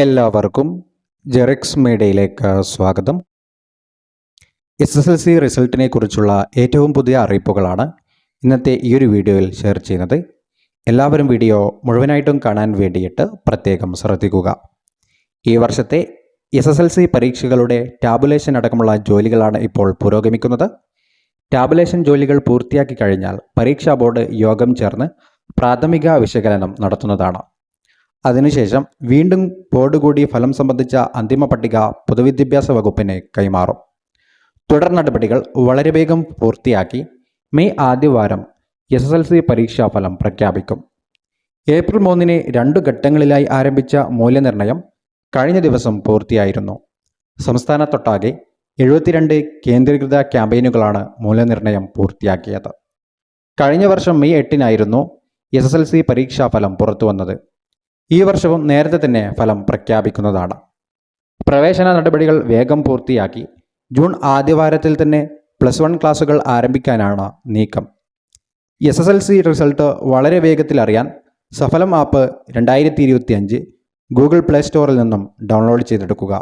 എല്ലാവർക്കും ജെറിക്സ് മീഡിയയിലേക്ക് സ്വാഗതം. എസ് എസ് എൽ സി റിസൾട്ടിനെ കുറിച്ചുള്ള ഏറ്റവും പുതിയ അറിയിപ്പുകളാണ് ഇന്നത്തെ ഈ ഒരു വീഡിയോയിൽ ഷെയർ ചെയ്യുന്നത്. എല്ലാവരും വീഡിയോ മുഴുവനായിട്ടും കാണാൻ വേണ്ടിയിട്ട് പ്രത്യേകം ശ്രദ്ധിക്കുക. ഈ വർഷത്തെ എസ് എസ് എൽ സി പരീക്ഷകളുടെ ടാബുലേഷൻ അടക്കമുള്ള ജോലികളാണ് ഇപ്പോൾ പുരോഗമിക്കുന്നത്. ടാബുലേഷൻ ജോലികൾ പൂർത്തിയാക്കി കഴിഞ്ഞാൽ പരീക്ഷാ ബോർഡ് യോഗം ചേർന്ന് പ്രാഥമിക വിശകലനം നടത്തുന്നതാണ്. അതിനുശേഷം വീണ്ടും ബോർഡ് കൂടി ഫലം സംബന്ധിച്ച അന്തിമ പട്ടിക പൊതുവിദ്യാഭ്യാസ വകുപ്പിന് കൈമാറും. തുടർ നടപടികൾ വളരെ വേഗം പൂർത്തിയാക്കി മെയ് ആദ്യവാരം എസ് എസ് എൽ സി പരീക്ഷാ ഫലം പ്രഖ്യാപിക്കും. ഏപ്രിൽ മൂന്നിന് രണ്ടു ഘട്ടങ്ങളിലായി ആരംഭിച്ച മൂല്യനിർണയം കഴിഞ്ഞ ദിവസം പൂർത്തിയായിരുന്നു. സംസ്ഥാനത്തൊട്ടാകെ എഴുപത്തിരണ്ട് കേന്ദ്രീകൃത ക്യാമ്പയിനുകളാണ് മൂല്യനിർണയം പൂർത്തിയാക്കിയത്. കഴിഞ്ഞ വർഷം മെയ് എട്ടിനായിരുന്നു എസ് എസ് എൽ സി പരീക്ഷാ ഫലം പുറത്തുവന്നത്. ഈ വർഷവും നേരത്തെ തന്നെ ഫലം പ്രഖ്യാപിക്കുന്നതാണ്. പ്രവേശന നടപടികൾ വേഗം പൂർത്തിയാക്കി ജൂൺ ആദ്യവാരത്തിൽ തന്നെ പ്ലസ് വൺ ക്ലാസുകൾ ആരംഭിക്കാനാണ് നീക്കം. S S L C result വളരെ വേഗത്തിൽ അറിയാൻ സഫലം ആപ്പ് രണ്ടായിരത്തി ഇരുപത്തി അഞ്ച് ഗൂഗിൾ പ്ലേ സ്റ്റോറിൽ നിന്നും ഡൗൺലോഡ് ചെയ്തെടുക്കുക.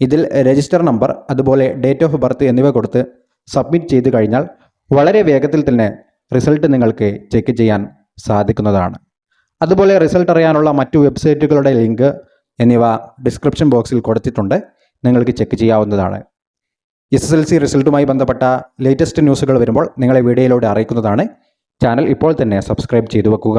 ഇതിൽ രജിസ്റ്റർ നമ്പർ അതുപോലെ ഡേറ്റ് ഓഫ് ബർത്ത് എന്നിവ കൊടുത്ത് സബ്മിറ്റ് ചെയ്തു കഴിഞ്ഞാൽ വളരെ വേഗത്തിൽ തന്നെ റിസൾട്ട് നിങ്ങൾക്ക് ചെക്ക് ചെയ്യാൻ സാധിക്കുന്നതാണ്. അതുപോലെ റിസൾട്ട് അറിയാനുള്ള മറ്റു വെബ്സൈറ്റുകളുടെ ലിങ്ക് എന്നിവ ഡിസ്ക്രിപ്ഷൻ ബോക്സിൽ കൊടുത്തിട്ടുണ്ട്. നിങ്ങൾക്ക് ചെക്ക് ചെയ്യാവുന്നതാണ്. എസ് എസ് എൽ സി റിസൾട്ടുമായി ബന്ധപ്പെട്ട ലേറ്റസ്റ്റ് ന്യൂസുകൾ വരുമ്പോൾ നിങ്ങളെ വീഡിയോയിലൂടെ അറിയിക്കുന്നതാണ്. ചാനൽ ഇപ്പോൾ തന്നെ സബ്സ്ക്രൈബ് ചെയ്തു വെക്കുക